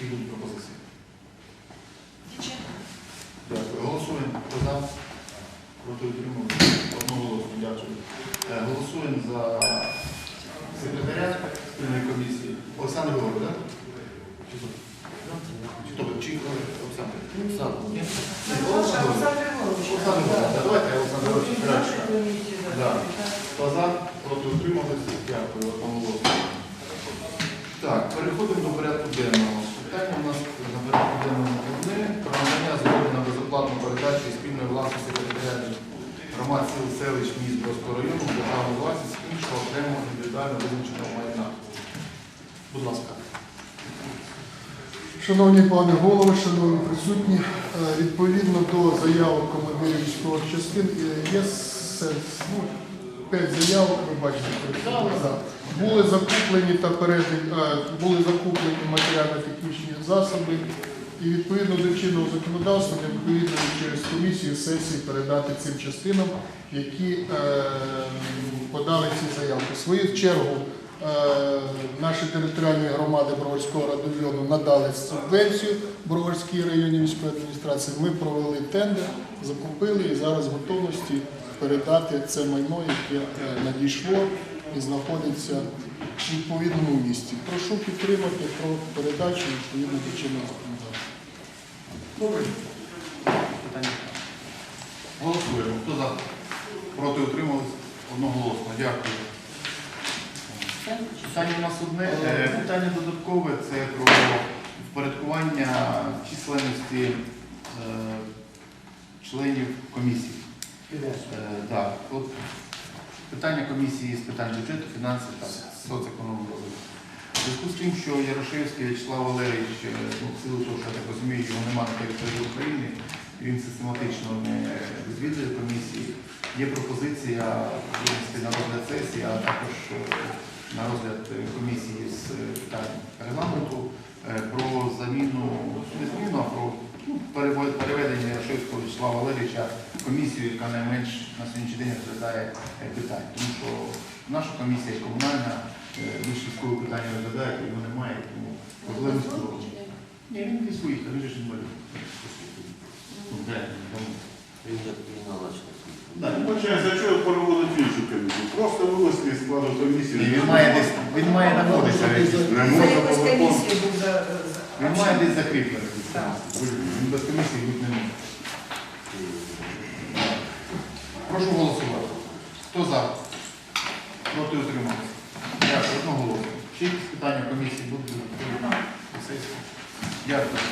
Які будуть пропозиції? Дяченко. Дякую. Голосуємо. Хто за? Проти утримали? Одноголосно. Дякую. Е, Голосуємо за секретаря спільної комісії. Олександр Григорович, так? Чи хто? Чи? Чи Олександр? Олександр. Ні? Олександр Григорович. Олександр Григорович. Давайте Олександр Григорович краще. Да. Хто за? Проти утримались? Дякую. Одноголосно. Так, переходимо до порядку денного. Питання у нас на порядку денному одне про надання згоди на безоплатну передачу спільної власності територіальних громад сіл селищ міст Бродського району в державну власність іншого окремого індивідуально визначеного майна. Будь ласка. Шановні пане голови, шановні присутні, е, відповідно до заявок командирів військових частин е, є сенс. П'ять заявок, ви бачите, перед були закуплені та передані, е, були закуплені матеріально-технічні засоби, і відповідно до чинного законодавства необхідно через комісію сесії передати цим частинам, які е, подали ці заявки. В свою чергу е, наші територіальні громади Броварського району надали субвенцію Броварській районній військової адміністрації. Ми провели тендер, закупили і зараз в готовності передати це майно, яке е, надійшло і знаходиться в відповідному місці. Прошу підтримати про передачу відповідно до чинного законодавства. Питання. Голосуємо. Хто за? Проти утримались? Одноголосно. Дякую. Питання у нас одне. Е, Питання додаткове це про впорядкування численності е, членів комісії. Е, Так, от питання комісії з питань бюджету, фінансів та соцекономії розвитку. Зв'язку з тим, що Ярошевський Вячеслав Валерійович, е, ну, в силу того, що я так розумію, його немає на території України, він систематично не відвідує комісії. Є пропозиція винести на розгляд сесії, а також е, на розгляд комісії з питань регламенту про заміну, не заміну, а про ну, переведення Ярошевського Вячеслава Олеговича в комісію, яка найменш на сьогоднішній день розглядає питання. Тому що наша комісія комунальна, вишкільського питання розглядає, його немає, тому проблеми з цього. Ні, він не своїх, він же ж інвалід. Він як наладжений. Да, він Вибачаюсь, а чого переводити в іншу комісію? Просто вивести із складу комісії. Він має десь, він має знаходитися. в якійсь- Не За можна якусь по закону. комісію був за... за- Він має десь. Так. Він без комісії бути не може. Прошу голосувати. Хто за? Проти утримався. Дякую, одноголосно. Ще якісь питання комісії будуть? Сесії? Дякую.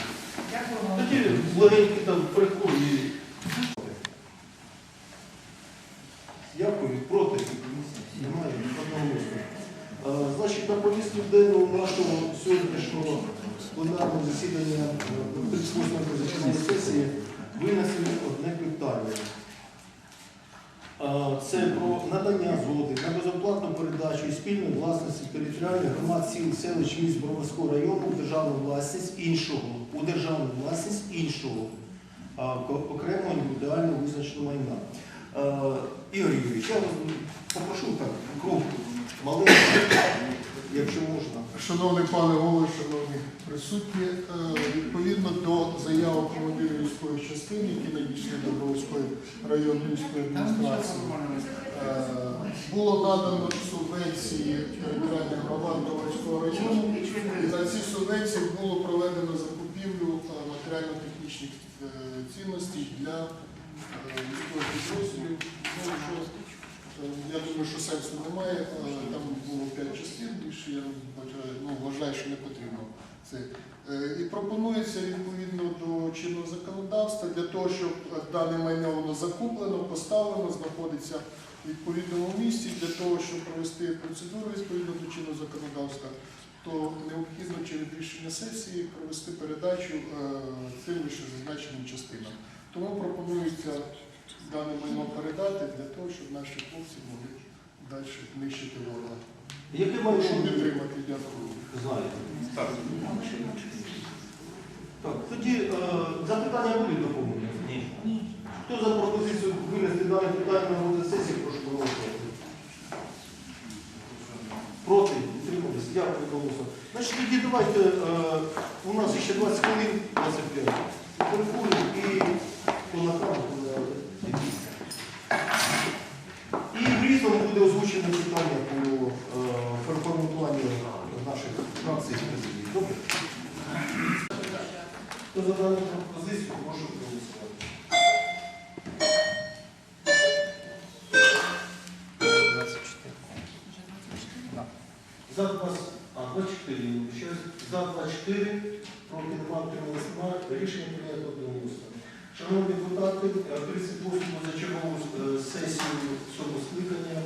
Дякую. Тоді легенькі там приході. Дякую, проти. Немає одноголосно. Е, Значить, на повістку денному нашого сьогоднішнього пленарного засідання е, 38-ї позачергової сесії винесли одне питання. Е, Це про надання згоди на безоплатну передачу і спільної власності територіальних громад сіл, селищ, міст Броварського району у державну власність іншого, у державну власність іншого ко- індивідуально визначеного майна. Ігор Юрійович, я попрошу так, крок маленький, якщо можна. Шановний пане голово, шановні присутні, е, відповідно до заявок командирів військових частин, які надійшли до Бровської районної військової адміністрації, е, було надано субвенції територіальних громад Броварського району, і на ці субвенції було проведено закупівлю е, матеріально-технічних цінностей для військових підрозділів. Я думаю, що сенсу немає. е, Там було п'ять частин, більше я вважаю, ну, вважаю, що не потрібно це. Е, І пропонується відповідно до чинного законодавства для того, щоб е, дане майно воно закуплено, поставлено, знаходиться в відповідному місці для того, щоб провести процедуру відповідно до чинного законодавства, то необхідно через рішення сесії провести передачу цим лише зазначеним частинам. Тому пропонується дане майно передати для того, щоб наші хлопці могли далі нищити ворога. Яке майно? Прошу підтримати, дякую. Знаєте. Так. Тоді е, запитання будуть доповнені? Ні. Хто за пропозицію винести дане питання на розгляд сесії, прошу проголосувати. Проти? Утримались? Дякую, голосу. Значить, тоді давайте, е, у нас ще 20 хвилин, 25. Перекуримо і... Хто пропозицію, прошу проголосувати. За 24. А, 24. За 24 проти нема трималися. Рішення прийнято одноголосно. Шановні депутати, 38 позачергову е, сесію цього скликання.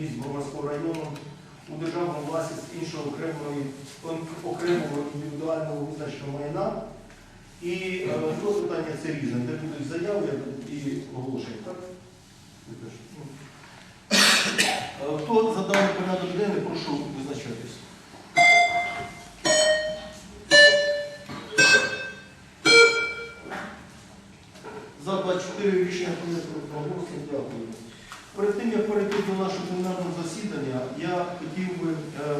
міст Броварського району у державну власність іншого окремої, окремого індивідуального визначеного майна. І то питання це різне, де будуть заяви і оголошення. так? Ну. Е, хто даний порядок денний, прошу визначатись. За 24 рішення прийнято проголосу. Дякую. Перед тим, як перейти до нашого пленарного засідання, я хотів би. Е...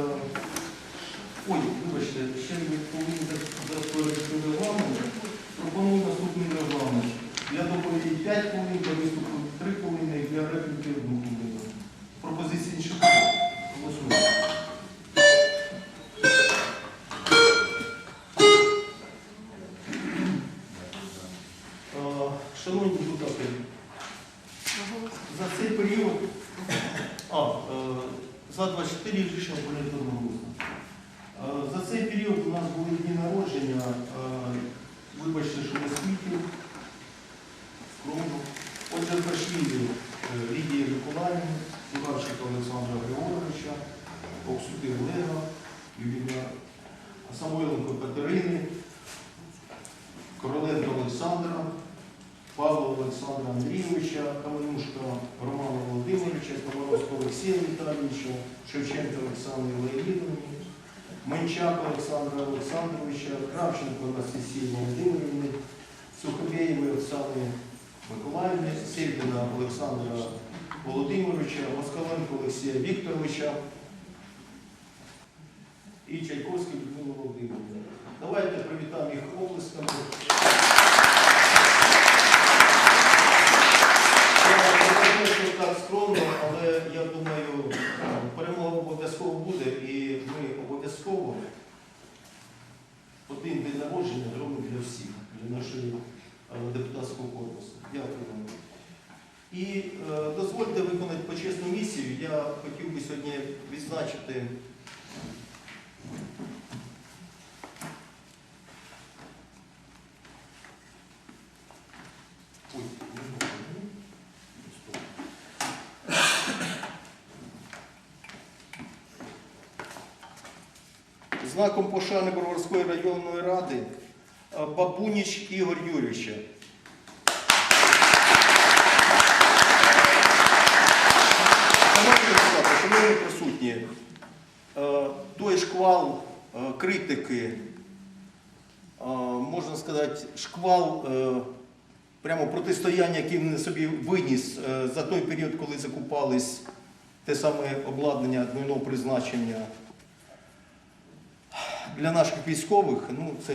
Ой, вибачте, ще не повинен зараз перейти регламент. Пропоную наступний регламент. Для доповіді 5 хвилин, для виступу 3 хвилини, для репліки 1 хвилину. Олександра Андрійовича, Каменюшка Романа Володимировича, Комаровського Олексія Віталійовича, Шевченка Олександра Леонідовни, Менчак Олександра Олександровича, Кравченко Анастасії Володимирівни, Сухобєєвої Оксани Миколаївни, Сєвдіна Олександра Володимировича, Москаленко Олексія Вікторовича і Чайковський Людмила Володимирівна. Давайте привітаємо їх оплесками. Я не знаю, що так скромно, але я думаю, перемога обов'язково буде, і ми обов'язково один день народження зробимо для всіх, для нашої е, депутатського корпусу. Дякую. І е, дозвольте виконати почесну місію. Я хотів би сьогодні відзначити. Знаком пошани Броварської районної ради е, Бабуніч Ігор Юрійовича. Шановні депутати, шановні присутні, е, той шквал е, критики, е, можна сказати, шквал прямо протистояння, який він собі виніс за той період, коли закупались те саме обладнання двойного призначення для наших військових, ну це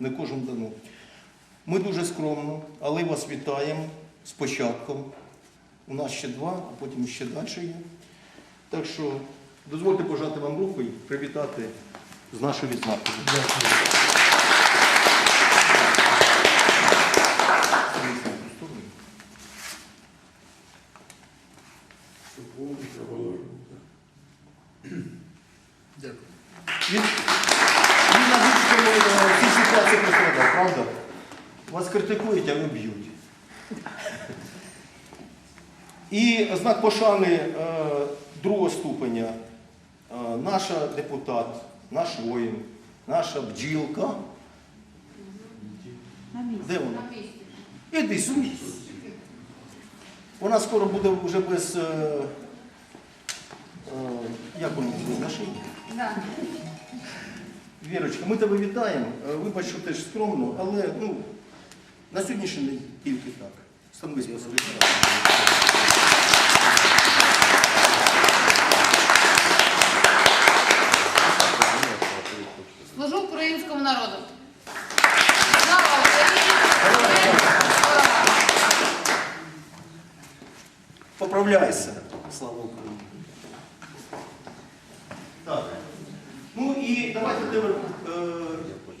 не кожен дано. Ми дуже скромно, але вас вітаємо з початком. У нас ще два, а потім ще далі є. Так що дозвольте пожати вам руку і привітати з нашою відзнакою. Дякую. Він, він на цій ситуації пострадав, правда? Вас критикують, а ви б'ють. І знак пошани е, другого ступеня. Е, наша депутат, наш воїн, наша бджілка. Де вона? Іди сюди. Вона скоро буде вже без. Е, е, як воно буде? На шиї? Вірочка, ми тебе вітаємо. Вибач, що ти ж скромно, але ну, на сьогоднішній день тільки так. Становись посередині. Народу. Поправляйся. Слава Україні. Так. Ну і давайте тепер.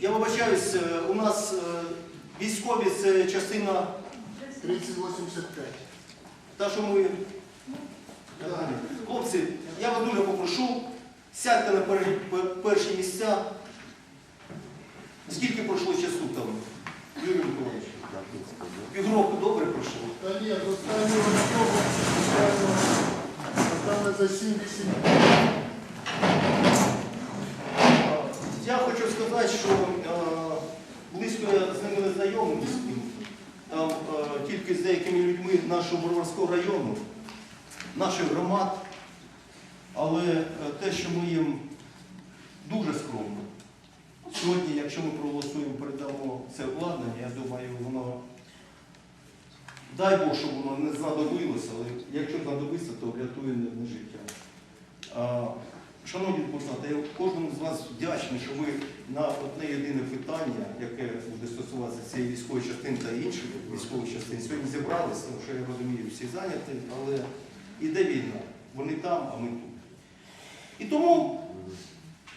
Я вибачаюсь, е, у нас е, військові це частина 3085. Та, що ми. Хлопці, я вас дуже попрошу, сядьте на пер- пер- перші місця. Скільки пройшло часу там? Юрій Миколаївич? Півроку добре пройшло. Та ні, останнього року, останнього, останнє за 7-8 Я хочу сказати, що е, близько я з ними не знайомий, з ним. там е, тільки з деякими людьми нашого Броварського району, наших громад, але е, те, що ми їм дуже скромно. Сьогодні, якщо ми проголосуємо, передамо це обладнання, я думаю, воно, дай Бог, щоб воно не знадобилося, але якщо знадобиться, то врятує не життя. Шановні депутати, я кожному з вас вдячний, що ви на одне єдине питання, яке буде стосуватися цієї військової частини та інших військових частин, сьогодні зібралися, тому що я розумію, всі зайняті, але іде війна. Вони там, а ми тут. І тому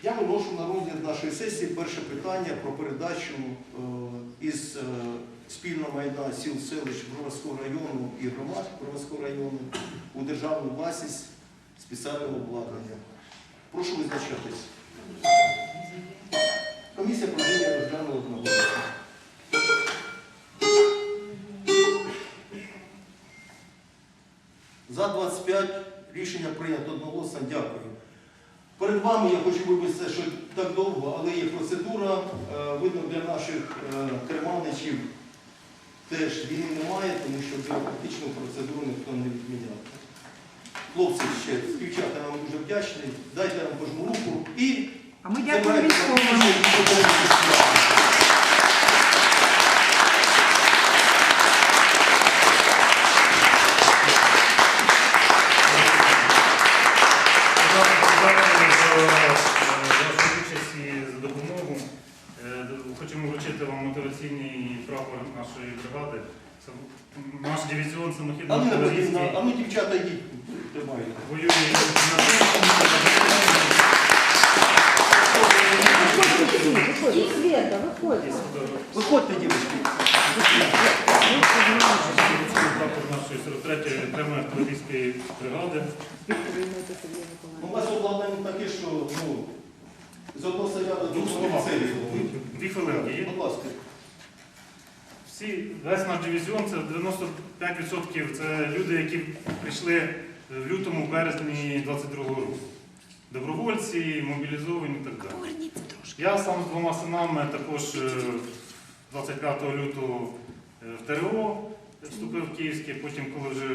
я виношу на розгляд нашої сесії перше питання про передачу е, із е, спільного майна сіл селищ Броварського району і громад Броварського району у державну власність спеціального обладнання. Прошу визначатись. Комісія проведення розглянула одноголосно. За 25 рішення прийнято одноголосно. Дякую. Перед вами я хочу вибачитися, що так довго, але є процедура. Е, Видно, для наших е, керманичів теж війни немає, тому що бюрократичну процедуру ніхто не відміняв. Хлопці ще співчата вам дуже вдячний. Дайте нам кожну руку і А ми дякуємо військовим. комісію. Дякую за е, вашу участь і за допомогу. Е, Хочемо вручити вам мотиваційний прапор нашої бригади. Це наш дивізіон А ну, самохідно-артилерійський а ну, дівчата, йдіть, тримайте. воює. Виходьте, дівчатки. прапор нашої 43-ї окремої артилерійської бригади. У вас обладнання таке, що ну, з одного снаряду до двох цілей. Дві хвилинки є. Будь ласка. Всі, весь наш дивізіон це 95% це люди, які прийшли в лютому, березні 22-го року. Добровольці, мобілізовані і так далі. Я сам з двома синами також е, 25 лютого е, в ТРО вступив в Київське, потім, коли вже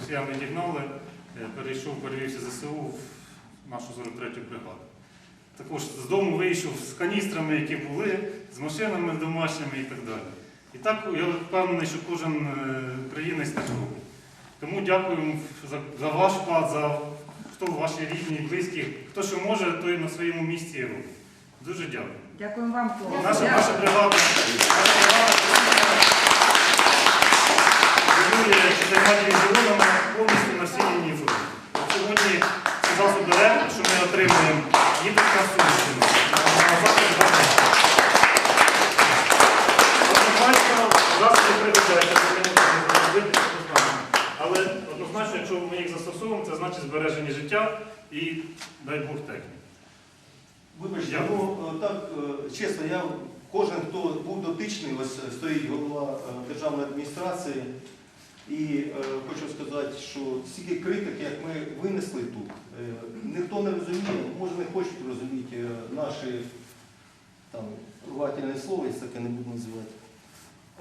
росіян відігнали, е, перейшов, перевівся ЗСУ в нашу 43-ю бригаду. Також з дому вийшов з каністрами, які були, з машинами домашніми і так далі. І так я впевнений, що кожен е, українець так робить. Тому дякуємо за, ваш вклад, за хто ваші рідні, близькі, хто що може, той на своєму місці робить. Дуже дякую. Дякуємо вам, хлопці. Наша, Дякую. наша бригада воює чотирма дивізіонами повністю на всій лінії фронту. Сьогодні ці засоби РЕП, що ми отримуємо, їдуть на Сумщину. На захід Донецька. Засоби прибувають, але однозначно, якщо ми їх застосовуємо, це значить збереження життя і, дай Бог, техніки. Вибачте, ну е, так, е, чесно, я кожен, хто був дотичний, ось е, стоїть голова державної адміністрації, і е, хочу сказати, що стільки критики, як ми винесли тут, е, ніхто не розуміє, може не хочуть розуміти е, наші там рвательне слово, якщо таке не буду називати.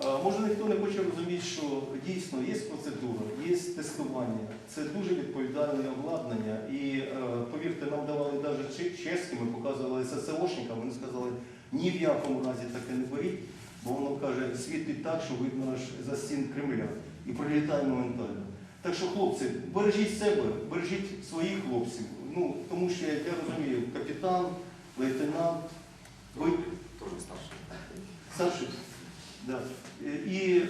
Може ніхто не хоче розуміти, що дійсно є процедура, є тестування, це дуже відповідальне обладнання. І е, повірте, нам давали навіть чеські, ми показували ССОшникам, вони сказали, ні в якому разі таке не беріть, бо воно каже, світить так, що видно аж за стін Кремля і прилітає моментально. Так що, хлопці, бережіть себе, бережіть своїх хлопців. Ну, тому що як я розумію, капітан, лейтенант, ви старший. Да. І е,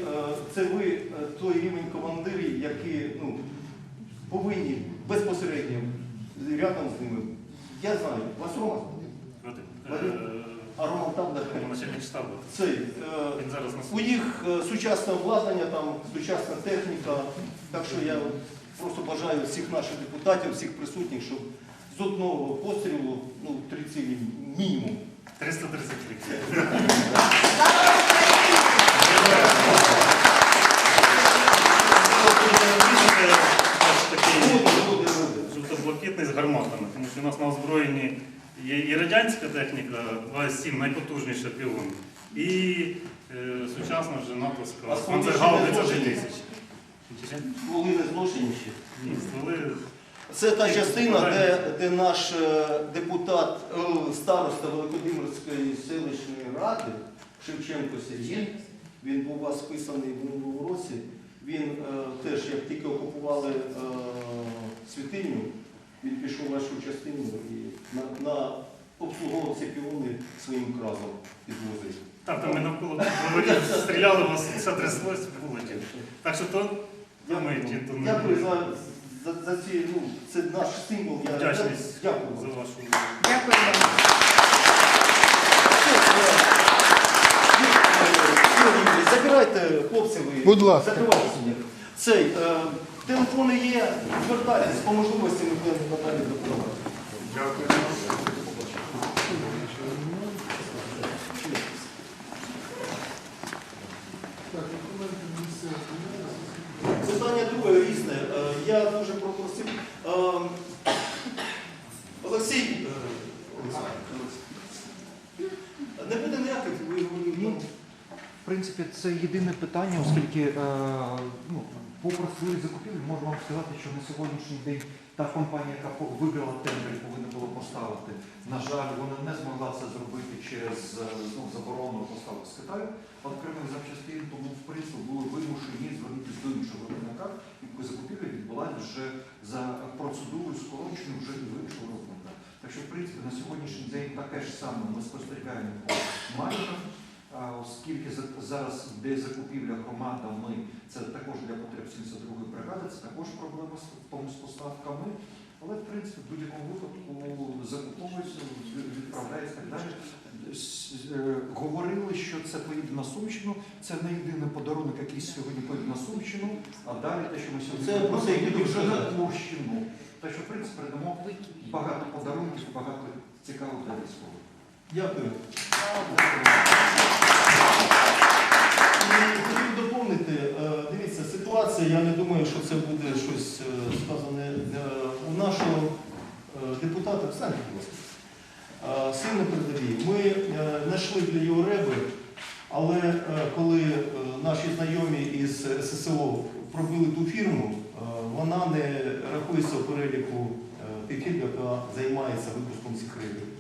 це ви е, той рівень командирів, які ну, повинні безпосередньо рядом з ними. Я знаю, вас Рома, е, а Рома там де начальник штабу. цей. е, Він зараз на у них е, сучасне обладнання, там сучасна техніка. Так що я просто бажаю всіх наших депутатів, всіх присутніх, щоб з одного пострілу, ну, три цілі мінімум. 333. Такий Буде, буде, буде. жовто-блакитний з гарматами, тому що у нас на озброєнні є і радянська техніка, 27 найпотужніша пілон, і е, сучасна вже натовська панцергаубиця зношені? 2000. Стволи не зношені ще. Ні, стволи Це та частина, де, де наш е, депутат, е, староста Великодимирської селищної ради Шевченко Сергій, він був у вас списаний в минулому році. Він е, теж, як тільки окупували е, святиню, він пішов в вашу частину і на, на обслуговував ці піони своїм кразом підвозив. Так, там ми навколо стріляли, у вас все тряслось, вулиці. Так що то ми ті, то не Дякую за, за, за ці, ну, це наш символ. Я Вдячність дякую. за вашу. Дякую вам. Забирайте, хлопці, ви. Будь ласка. Закривайте собі. Цей, е, телефони є, звертайтесь, по можливості ми будемо надалі допомагати. Дякую. Питання друге різне. Е, Я дуже попросив. е, Олексій, е, не буде ніяких ви- Ні. В принципі, це єдине питання, оскільки ну, по процедурі закупівлі можу вам сказати, що на сьогоднішній день та компанія, яка виграла тендер повинна була поставити, на жаль, вона не змогла це зробити через е, ну, заборону поставок з Китаю окремих запчастин, тому в принципі були вимушені звернутися до іншого виробника, і закупівля відбулася вже за процедурою скороченою вже і іншого виробника. Так що, в принципі, на сьогоднішній день таке ж саме ми спостерігаємо по майкам, а, оскільки за- зараз де закупівля громадами, це також для потреб 72-ї бригади, це також проблема з тому з поставками. Але в принципі в будь-якому випадку закуповується, відправляється і так далі. Е, Говорили, що це поїде на Сумщину. Це не єдиний подарунок, який сьогодні поїде на Сумщину, а далі те, що ми сьогодні Це поїде вже на. Курщину. Так що, в принципі, передамо багато подарунків, багато цікавих для військових. Дякую. Хотів доповнити, е, дивіться, ситуація, я не думаю, що це буде щось е, сказане е, у нашого депутата, ласка, Е, син на передовій. Ми знайшли для його реби, але коли наші знайомі із ССО пробили ту фірму, вона не рахується в переліку тих яка займається випуском цих рибів.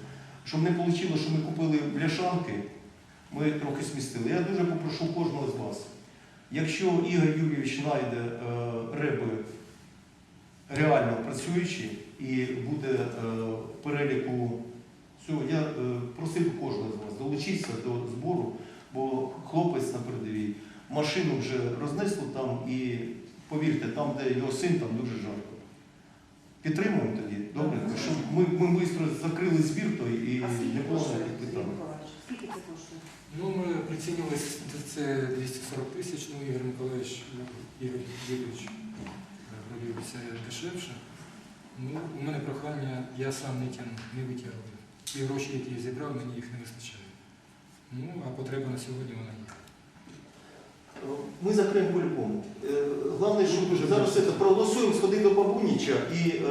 Щоб не вийшло, що ми купили бляшанки, ми трохи смістили. Я дуже попрошу кожного з вас. Якщо Ігор Юрійович знайде е, риби реально працюючі і буде е, в переліку цього, я е, просив кожного з вас долучитися до збору, бо хлопець на передовій машину вже рознесло там і повірте, там, де його син, там дуже жарко. Підтримуємо тоді, добре? Щоб ми, ми швидко закрили збір той і не було ніяких питань. Скільки це коштує? Ну, ми прицінювалися, це 240 тисяч, ну, Ігор Миколаївич, ну, Ігор Юрійович е, вроді обіцяє дешевше. Ну, у мене прохання, я сам не тягну, не витягую. Ті гроші, які я зібрав, мені їх не вистачає. Ну, а потреба на сьогодні вона є. Ми закриємо по-любому. Е, Головне, що зараз це проголосуємо, сходи до Бабуніча і е,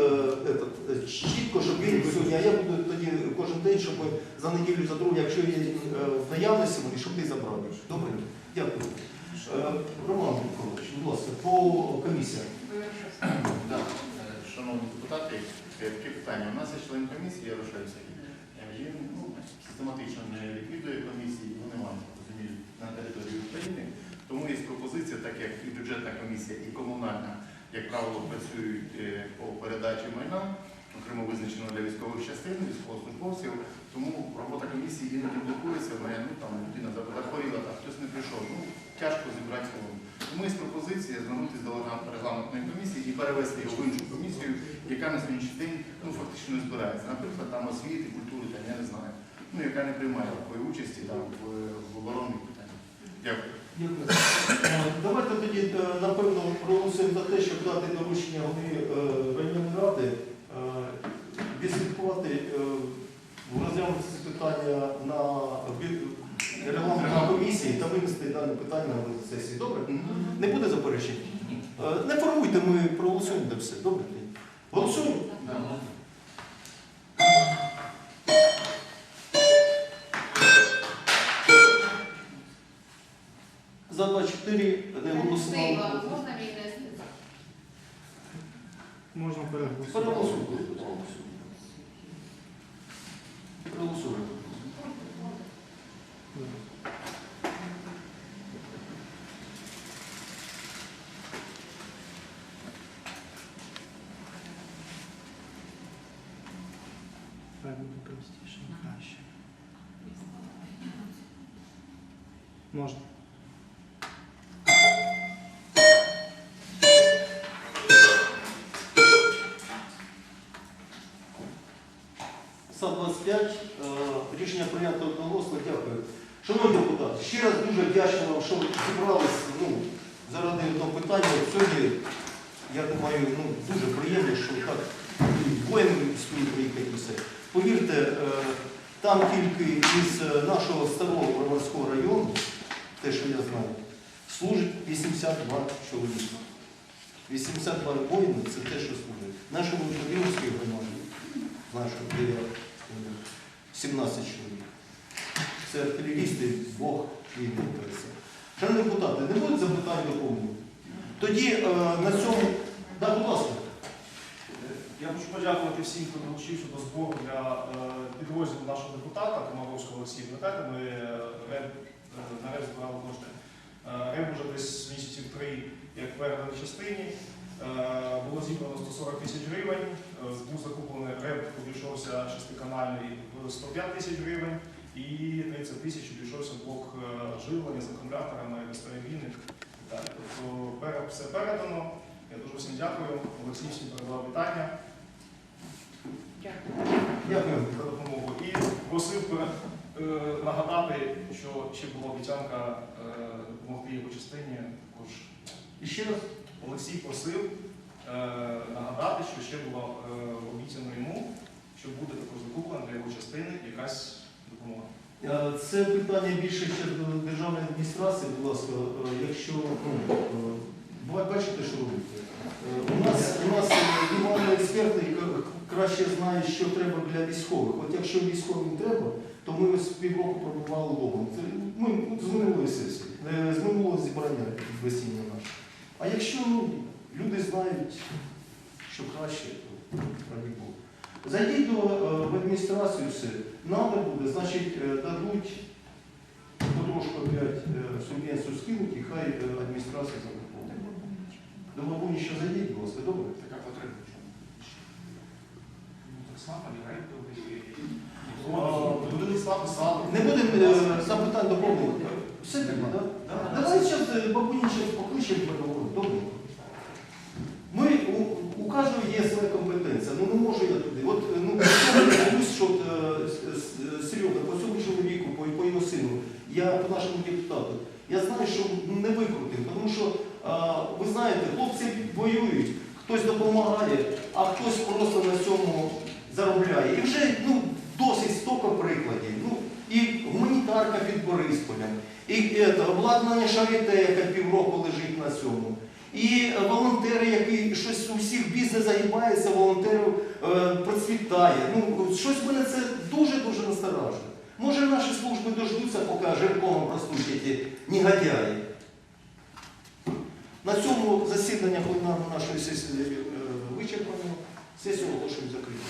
этот, е, чітко, щоб він сьогодні, а я буду тоді кожен день, щоб за неділю, за другу, якщо є е, в наявності, вони, щоб ти забрав. Добре? Дякую. Е, Роман Миколаївич, будь ласка, по комісіям. Так, е, Шановні депутати, е, питання. У нас є член комісії, я. Е, Він ну, систематично не ліквідує комісії, його немає розумію, на території України. Тому є пропозиція, так як і бюджетна комісія, і комунальна, як правило, працюють е, по передачі майна, окремо визначено для військових частин, військовослужбовців. Тому робота комісії іноді блокується, ну, там людина захворіла, там хтось не прийшов. Ну, тяжко зібрати голову. Тому є пропозиція звернутися до регламентної комісії і перевести його в іншу комісію, яка на сьогоднішній день ну, фактично не збирається. Наприклад, там освіти, культури, там, я не знаю, ну, яка не приймає такої участі там, в, в оборонних питаннях. Дякую. Дякую. Е, Давайте тоді, е, напевно, проголосуємо за те, щоб дати доручення голові е, районної ради відслідкувати, розглянути це питання на регламентній комісії та винести дане питання на сесії. Добре? Не буде заперечень? Не формуйте, ми проголосуємо де все. Добре? Голосуємо? Переголосуємо. Проголосуємо. 125. Е, рішення прийнято одноголосно. Дякую. Шановні депутати, ще раз дуже вдячний вам, що зібрались ну, заради одного питання. Сьогодні, я думаю, ну, дуже приємно, що так воїни спів приїхати все. Повірте, е, там тільки із е, нашого старого Варварського району, те, що я знаю, служить 82 чоловіка. 82 воїни це те, що служить. Нашому Чорнігівській громаді, нашому директору. 17 чоловік. Це артилерісти двох війни. Шановні депутати, не будуть запитань доповнення? Тоді е, на цьому, да, будь ласка. Я хочу подякувати всім, хто долучився до збору для е, підрозділу нашого депутата Комаровського Олексія. Пам'ятаєте, ми е, е, на РЕБ збирали кошти. РЕБ вже десь місяців три, як переданий частині. Е, Було зібрано 140 тисяч гривень. Е, Був закуплений РЕБ, обійшовся шестиканальний в 105 тисяч гривень. І 30 тисяч обійшовся блок е, живлення з акумуляторами, безперебійних і далі. Тобто все передано. Я дуже всім дякую. Олексій всім передав вітання Дякую. за допомогу. І просив пере- е, нагадати, що ще була обіцянка е, допомогти його частині. Також І ще раз. Олексій просив е, нагадати, що ще було е, обіцяно йому, що буде також закуплена для його частини якась допомога. Е, Це питання більше ще до державної адміністрації, будь ласка, Е, якщо е, бачите, що робити. Е, У нас у нас немає експерти, краще знають, що треба для військових. От якщо військовим треба, то ми ось півроку пробували логом. Це ну, з минулої сесії, е, з минулого зібрання весіння наше. А якщо ну, люди знають, що краще, раді Богу. Зайдіть до, е, в адміністрацію все. Надо буде, значить, е, дадуть потрошку опять е, субвенцію скинуть і хай адміністрація закуповує. До Бабуні ще зайдіть, будь ласка, добре? Така потреба. Ну. Не будемо запитань доповнення. Все так, так? Давай зараз бабуні ще покличемо переговоримо. Добре? Ми, у, у кожного є своя компетенція. Ну не можу я туди. От е, ну, я дивлюсь, що от, е, с- с- по цьому чоловіку, по, по його сину, я по нашому депутату, я знаю, що не викрутим, тому що а, ви знаєте, хлопці воюють, хтось допомагає, а хтось просто на цьому заробляє. І вже ну, досить стільки прикладів. Ну, і гуманітарка під Борисполем, і ето, обладнання яке півроку лежить на цьому. І волонтери, які щось у всіх бізнес загибається, волонтерів е, процвітає. Ну, щось мене це дуже-дуже насторажує. Може наші служби дождуться, поки жирком ростуть ці негодяї. На цьому засідання пленарної нашої сесії е, вичерпано. Сесію оголошуємо закритою.